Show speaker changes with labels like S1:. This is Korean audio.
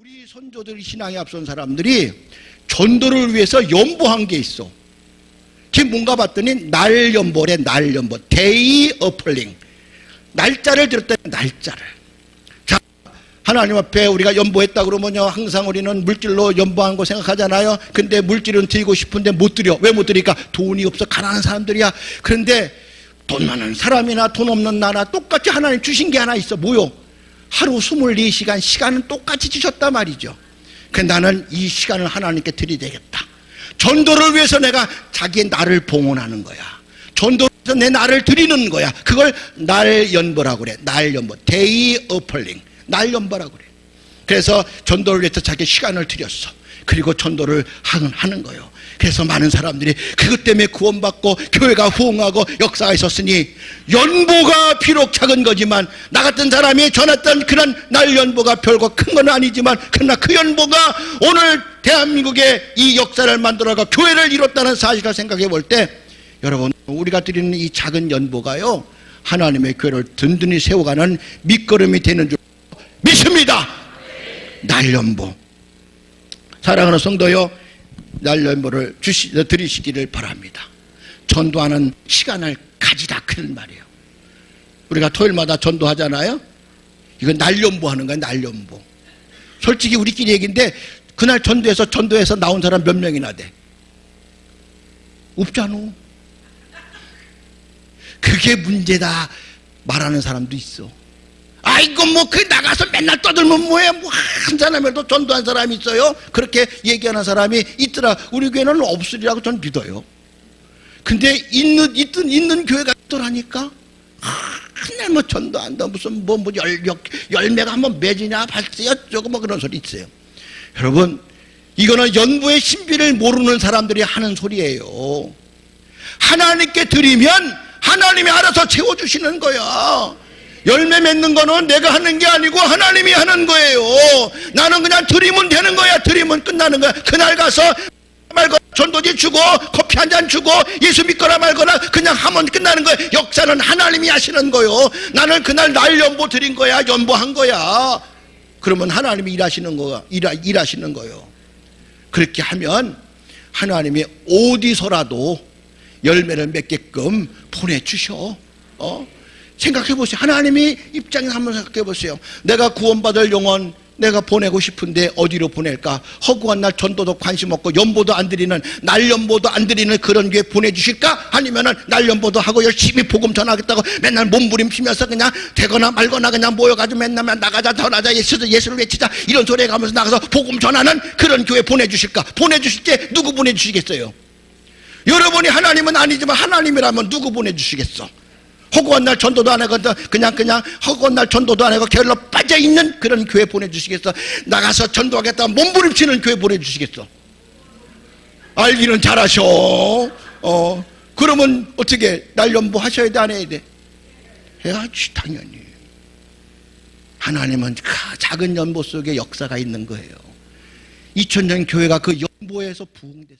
S1: 우리 선조들 신앙에 앞선 사람들이 전도를 위해서 연보한 게 있어. 지금 뭔가 봤더니 날 연보래 날 연보. 데이 어플링 날짜를 들었다 날짜를. 자 하나님 앞에 우리가 연보했다 그러면요 항상 우리는 물질로 연보한 거 생각하잖아요. 근데 물질은 드리고 싶은데 못 드려. 왜 못 드리니까? 돈이 없어. 가난한 사람들이야. 그런데 돈 많은 사람이나 돈 없는 나나 똑같이 하나님 주신 게 하나 있어. 뭐요 하루 24시간 시간은 똑같이 주셨단 말이죠 그 나는 이 시간을 하나님께 되겠다 전도를 위해서 내가 자기의 나를 봉헌하는 거야. 전도를 위해서 내 나를 드리는 거야. 그걸 날 연보라고 그래. 날 연보. 데이 어플링. 날 연보라고 그래. 그래서 전도를 위해서 자기 시간을 드렸어. 그리고 전도를 하는, 하는 거예요. 그래서 많은 사람들이 그것 때문에 구원받고 교회가 후흥하고 역사가 있었으니 연보가 비록 작은 거지만 나 같은 사람이 전했던 그런 날 연보가 별거 큰 건 아니지만 그러나 그 연보가 오늘 대한민국의 이 역사를 만들어가 교회를 이뤘다는 사실을 생각해 볼 때 여러분 우리가 드리는 이 작은 연보가요 하나님의 교회를 든든히 세워가는 밑거름이 되는 줄 믿습니다 날 연보 사랑하는 성도요 날연보를 주시 드리시기를 바랍니다. 전도하는 시간을 가지라 그런 말이에요. 우리가 토요일마다 전도하잖아요. 이건 날연보 하는 거야 날연보. 솔직히 우리끼리 얘기인데 그날 전도해서 전도해서 나온 사람 몇 명이나 돼? 없잖아. 그게 문제다 말하는 사람도 있어. 아이고 뭐 그 나가서 맨날 떠들면 뭐해? 뭐 한 사람이라도 전도한 사람이 있어요? 그렇게 얘기하는 사람이 있더라. 우리 교회는 없으리라고 전 믿어요. 근데 있는 있든 있는 교회가 있더라니까? 한날 뭐 전도한다. 무슨 뭐 뭐 열매가 한번 맺으냐 발세 어쩌고 뭐 그런 소리 있어요. 여러분 이거는 연부의 신비를 모르는 사람들이 하는 소리예요. 하나님께 드리면 하나님이 알아서 채워주시는 거야 열매 맺는 거는 내가 하는 게 아니고 하나님이 하는 거예요. 나는 그냥 드리면 되는 거야. 드리면 끝나는 거야. 그날 가서 말거 전도지 주고 커피 한 잔 주고 예수 믿거나 말거나 그냥 하면 끝나는 거야. 역사는 하나님이 하시는 거요. 나는 그날 날 연보 드린 거야. 연보한 거야. 그러면 하나님이 일하시는 거야. 일하, 일하시는 거요. 그렇게 하면 하나님이 어디서라도 열매를 맺게끔 보내주셔. 어? 생각해 보세요. 하나님이 입장에서 한번 생각해 보세요. 내가 구원받을 영혼 내가 보내고 싶은데 어디로 보낼까? 허구한 날 전도도 관심 없고 연보도 안 드리는 날 연보도 안 드리는 그런 교회 보내주실까? 아니면은 날 연보도 하고 열심히 복음 전하겠다고 맨날 몸부림치면서 그냥 되거나 말거나 그냥 모여가지고 맨날 나가자 더 나자 예수 예수를 외치자 이런 소리 가면서 나가서 복음 전하는 그런 교회 보내주실까? 보내주실 때 누구 보내주시겠어요? 여러분이 하나님은 아니지만 하나님이라면 누구 보내주시겠어? 허구한 날 전도도 안 하고 그냥 그냥 허구한 날 전도도 안 하고 게을러 빠져 있는 그런 교회 보내주시겠어? 나가서 전도하겠다 몸부림치는 교회 보내주시겠어? 알기는 잘하셔. 어 그러면 어떻게 날 연보 하셔야 돼 안 해야 돼? 해야지 당연히. 하나님은 그 작은 연보 속에 역사가 있는 거예요. 2000년 교회가 그 연보에서 부흥됐어.